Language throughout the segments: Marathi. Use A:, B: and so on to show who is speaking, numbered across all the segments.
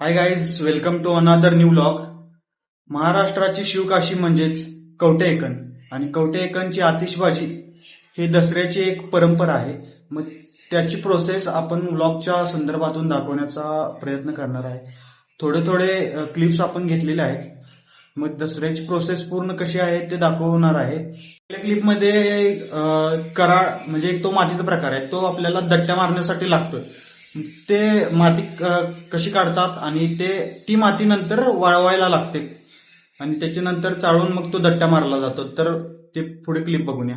A: Hi guys welcome to another new vlog महाराष्ट्राची शिवकाशी म्हणजेच कवटेएकन आणि कवटेएकनची आतिषबाजी ही दसऱ्याची एक परंपरा आहे. मग त्याची प्रोसेस आपण व्लॉगच्या संदर्भातून दाखवण्याचा प्रयत्न करणार आहे. थोडे थोडे क्लिप्स आपण घेतलेले आहेत. मग दसऱ्याची प्रोसेस पूर्ण कशी आहे ते दाखवणार आहे. पहिल्या क्लिपमध्ये कराळ म्हणजे एक तो मातीचा प्रकार आहे. तो आपल्याला दट्ट्या मारण्यासाठी लागतोय. ते माती कशी काढतात आणि ते ती माती नंतर वाळवायला लागते. आणि त्याच्यानंतर चाळून मग तो दट्ट्या मारला जातो. तर ते पुढे क्लिप बघून या.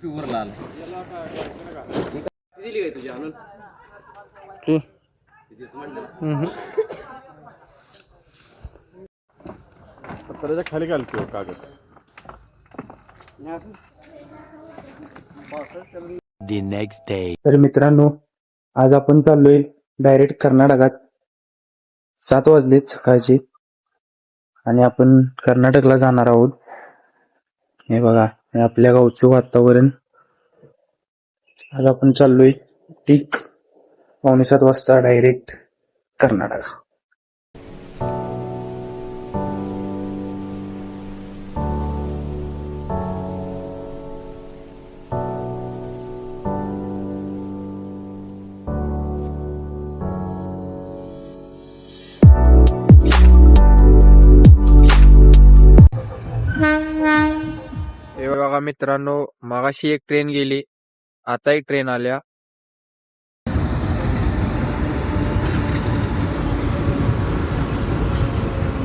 B: प्युअर लाल दिली तुझी आणून?
C: पत्र्याच्या खाली घाल किंवा कागद.
D: The next day.
E: तर मित्रांनो आज आपण चाललोय डायरेक्ट कर्नाटकात. सात वाजलेत सकाळचे. आणि आपण कर्नाटकला जाणार आहोत. हे बघा आपल्या गावचं वातावरण. आज आपण चाललोय ठीक पावणे सात वाजता डायरेक्ट कर्नाटक.
F: बघा मित्रांनो मगाशी एक ट्रेन गेली आता एक ट्रेन आल्या.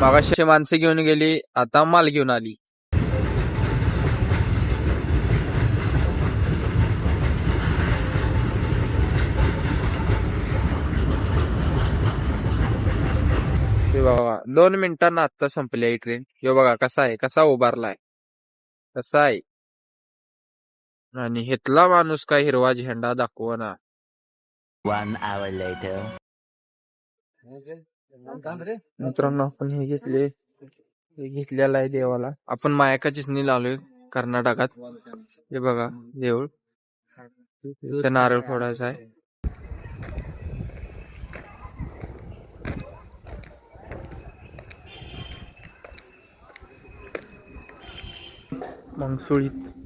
F: मगाशी माणसं घेऊन गेली आता माल घेऊन आली. हे बघा दोन मिनिटांना आता संपली आहे ट्रेन हे बघा कसा आहे कसा उभारलाय. कसा आहे? आणि हेतला माणूस काय हिरवा झेंडा दाखवना.
D: One hour later.
F: मित्रांनो आपण हे घेतले. हे घेतलेलं आहे देवाला. आपण मायाका चिचणी लावलोय कर्नाटकात. हे बघा देऊळ. इथं नारळ फोडायचा आहे. मंगसुळीत.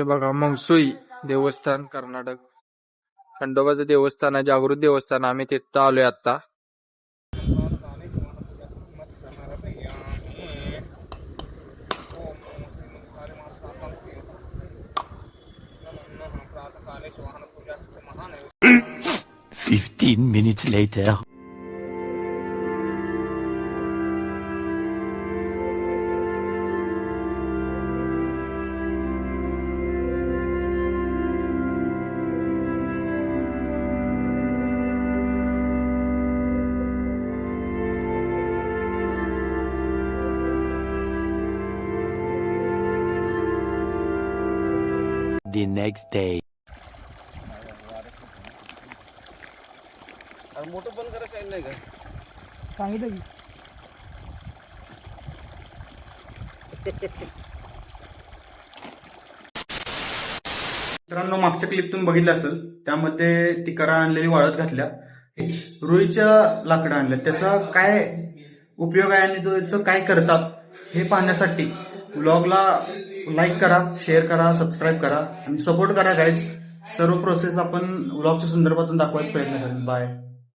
F: हे बघा मंगसुई देवस्थान कर्नाटक. खंडोबाचं देवस्थान आहे जागृत देवस्थान. आम्ही तिथं आलोय आता.
D: Fifteen minutes later. The next day.
B: मोठं बंद करायचं आहे नाही का?
A: मित्रांनो मागच्या क्लिप तुम्ही बघितलं असेल त्यामध्ये ती करा आणलेली वाळत घातल्या. रुईच्या लाकडं आणलं त्याचा काय उपयोग आहे आणि त्याचं काय करतात? हे पाहण्यासाठी ब्लॉगला लाईक करा शेअर करा सबस्क्राईब करा आणि सपोर्ट करा गाईज सर्व प्रोसेस आपण ब्लॉगच्या संदर्भातून दाखवायचा प्रयत्न करेन. बाय